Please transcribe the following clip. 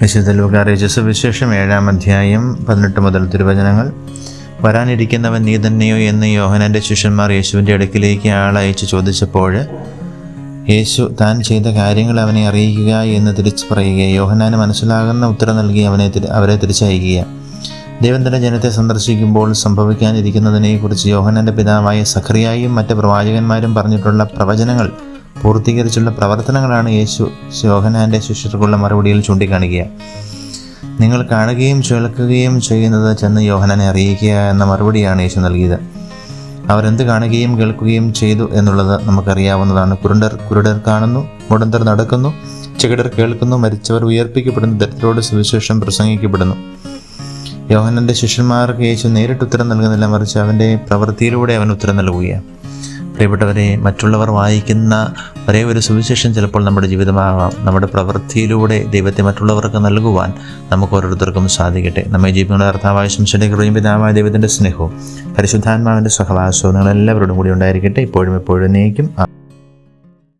വിശുദ്ധ ലൂക്കാറിയ വിശേഷം ഏഴാം അധ്യായം പതിനെട്ട് മുതൽ തിരുവചനങ്ങൾ. വരാനിരിക്കുന്നവൻ നീ തന്നെയോ എന്ന് യോഹനന്റെ ശിഷ്യന്മാർ യേശുവിന്റെ അടുക്കിലേക്ക് ആളയച്ച് ചോദിച്ചപ്പോൾ യേശു താൻ ചെയ്ത കാര്യങ്ങൾ അവനെ അറിയിക്കുക എന്ന് തിരിച്ചു പറയുക യോഹനാന് മനസ്സിലാകുന്ന ഉത്തരം നൽകി അവനെ അവരെ തിരിച്ചയക്കുക ദൈവം തന്നെ ജനത്തെ സന്ദർശിക്കുമ്പോൾ സംഭവിക്കാനിരിക്കുന്നതിനെക്കുറിച്ച് യോഹനന്റെ പിതാവായ സഖറിയായും മറ്റ് പ്രവാചകന്മാരും പറഞ്ഞിട്ടുള്ള പ്രവചനങ്ങൾ പൂർത്തീകരിച്ചുള്ള പ്രവർത്തനങ്ങളാണ് യേശു യോഹനാന്റെ ശിഷ്യർക്കുള്ള മറുപടിയിൽ ചൂണ്ടിക്കാണിക്കുക. നിങ്ങൾ കാണുകയും കേൾക്കുകയും ചെയ്യുന്നത് ചെന്ന് യോഹനാനെ അറിയിക്കുക എന്ന മറുപടിയാണ് യേശു നൽകിയത്. അവരെന്ത് കാണുകയും കേൾക്കുകയും ചെയ്തു എന്നുള്ളത് നമുക്കറിയാവുന്നതാണ്. കുരുണ്ടർ കുരുടർ കാണുന്നു മുടന്തർ നടക്കുന്നു ചെകിടർ കേൾക്കുന്നു മരിച്ചവർ ഉയർപ്പിക്കപ്പെടുന്നു ദരിദ്രോട് സുവിശേഷം പ്രസംഗിക്കപ്പെടുന്നു. യോഹനന്റെ ശിഷ്യന്മാർക്ക് യേശു നേരിട്ട് ഉത്തരം നൽകുന്നില്ല മറിച്ച് അവന്റെ പ്രവൃത്തിയിലൂടെ അവൻ ഉത്തരം നൽകുകയാണ്. പ്രിയപ്പെട്ടവരെ മറ്റുള്ളവർ വായിക്കുന്ന ഒരേ ഒരു സുവിശേഷം ചിലപ്പോൾ നമ്മുടെ ജീവിതമാകാം നമ്മുടെ പ്രവൃത്തിയിലൂടെ ദൈവത്തെ മറ്റുള്ളവർക്ക് നൽകുവാൻ നമുക്ക് ഓരോരുത്തർക്കും സാധിക്കട്ടെ. നമ്മെ ജീവിക്കുന്ന കർത്താവായ ശംശന്റെ കൃപയും പിതാവായ ദൈവത്തിന്റെ സ്നേഹവും പരിശുദ്ധാത്മാവിന്റെ സഹവാസവും നിങ്ങളെല്ലാവരോടും കൂടി ഉണ്ടായിരിക്കട്ടെ. ഇപ്പോഴും എപ്പോഴും നീക്കും